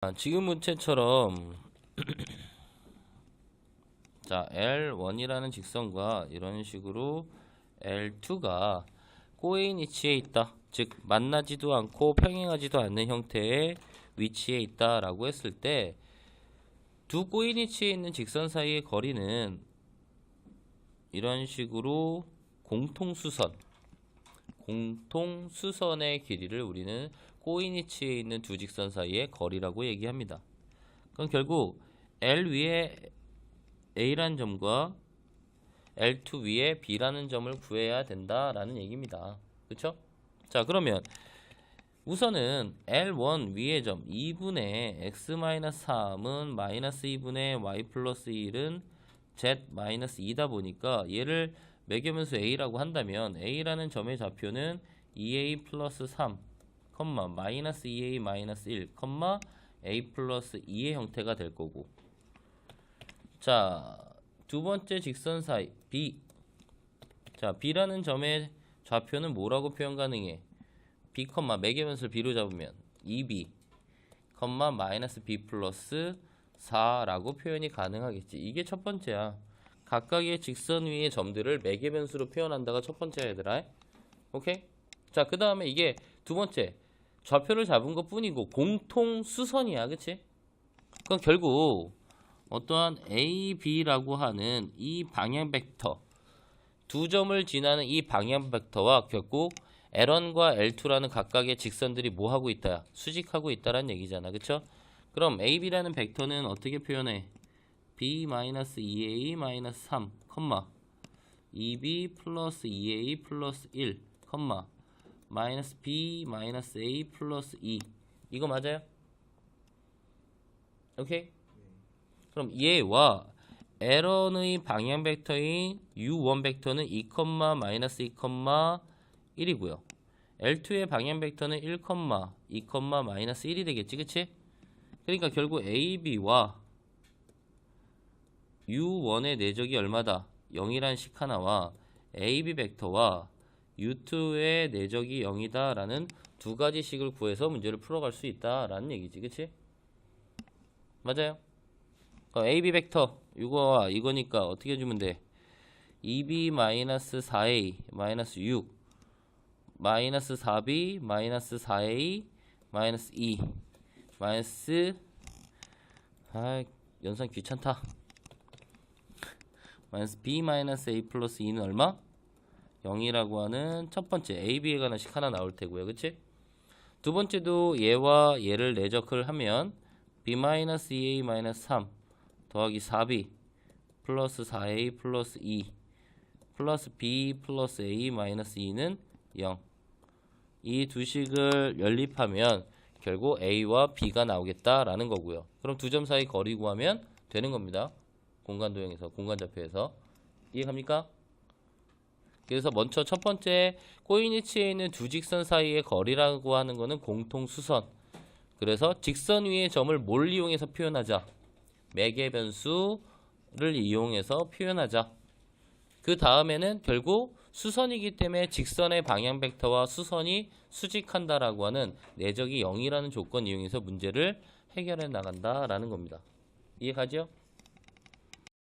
아, 지금 문제처럼 자 L1이라는 직선과 이런 식으로 L2가 꼬인 위치에 있다. 즉 만나지도 않고 평행하지도 않는 형태의 위치에 있다 라고 했을 때 두 꼬인 위치에 있는 직선 사이의 거리는 이런 식으로 공통수선 공통 수선의 길이를 우리는 꼬인 위치에 있는 두 직선 사이의 거리라고 얘기합니다. 그럼 결국 L 위에 A라는 점과 L2 위에 B라는 점을 구해야 된다라는 얘기입니다. 그렇죠? 자, 그러면 우선은 L1 위의 점 2분의 x-3은 마이너스 2분의 y 플러스 1은 z-2다 보니까 얘를 매겨면서 a라고 한다면 a라는 점의 좌표는 2a 플러스 3, 컴마 마이너스 2a 마이너스 1, 컴마 a 플러스 2의 형태가 될 거고 자, 두 번째 직선 사이 b 자, b라는 점의 좌표는 뭐라고 표현 가능해? b, 매개변수를 b로 잡으면 2b, 마이너스 b 플러스 4라고 표현이 가능하겠지. 이게 첫 번째야. 각각의 직선 위의 점들을 매개 변수로 표현한다가 첫 번째야 얘들아. 오케이? 자, 그 다음에 이게 두 번째. 좌표를 잡은 것 뿐이고 공통 수선이야. 그치? 그럼 결국 어떠한 A, B라고 하는 이 방향 벡터 두 점을 지나는 이 방향 벡터와 결국 L1과 L2라는 각각의 직선들이 뭐 하고 있다? 수직하고 있다라는 얘기잖아. 그쵸? 그럼 AB라는 벡터는 어떻게 표현해? B-2A-3, 컴마 2B 플러스 2A 플러스 1, 컴마 마이너스 B 마이너스 A 플러스 2 이거 맞아요? 오케이? 그럼 얘와 L1의 방향 벡터인 U1 벡터는 2, 마이너스 2, 1이고요. L2의 방향 벡터는 1, 2, 마이너스 1이 되겠지, 그치? 그러니까 결국 AB와 U1의 내적이 얼마다? 0이란 식 하나와 AB 벡터와 U2의 내적이 0이다 라는 두 가지 식을 구해서 문제를 풀어갈 수 있다 라는 얘기지, 그치? 맞아요? 그럼 AB 벡터 이거와 이거니까 어떻게 해주면 돼? 2B-4A 마이너스 6 마이너스 4b 마이너스 4a 마이너스 2 마이너스 아 연산 귀찮다 마이너스 b 마이너스 a 플러스 2는 얼마? 0이라고 하는 첫 번째 ab에 관한 식 하나 나올 테고요 그치? 두 번째도 얘와 얘를 내적을 하면 b 마이너스 2a 마이너스 3 더하기 4b 플러스 4a 플러스 2 플러스 b 플러스 a 마이너스 2는 0 이 두 식을 연립하면 결국 A와 B가 나오겠다라는 거고요. 그럼 두 점 사이 거리 구하면 되는 겁니다. 공간 도형에서 공간 좌표에서 이해갑니까? 그래서 먼저 첫 번째 꼬인 위치에 있는 두 직선 사이의 거리라고 하는 거는 공통 수선. 그래서 직선 위의 점을 뭘 이용해서 표현하자? 매개 변수를 이용해서 표현하자. 그 다음에는 결국 수선이기 때문에 직선의 방향 벡터와 수선이 수직한다라고 하는 내적이 0이라는 조건 이용해서 문제를 해결해 나간다라는 겁니다. 이해가죠?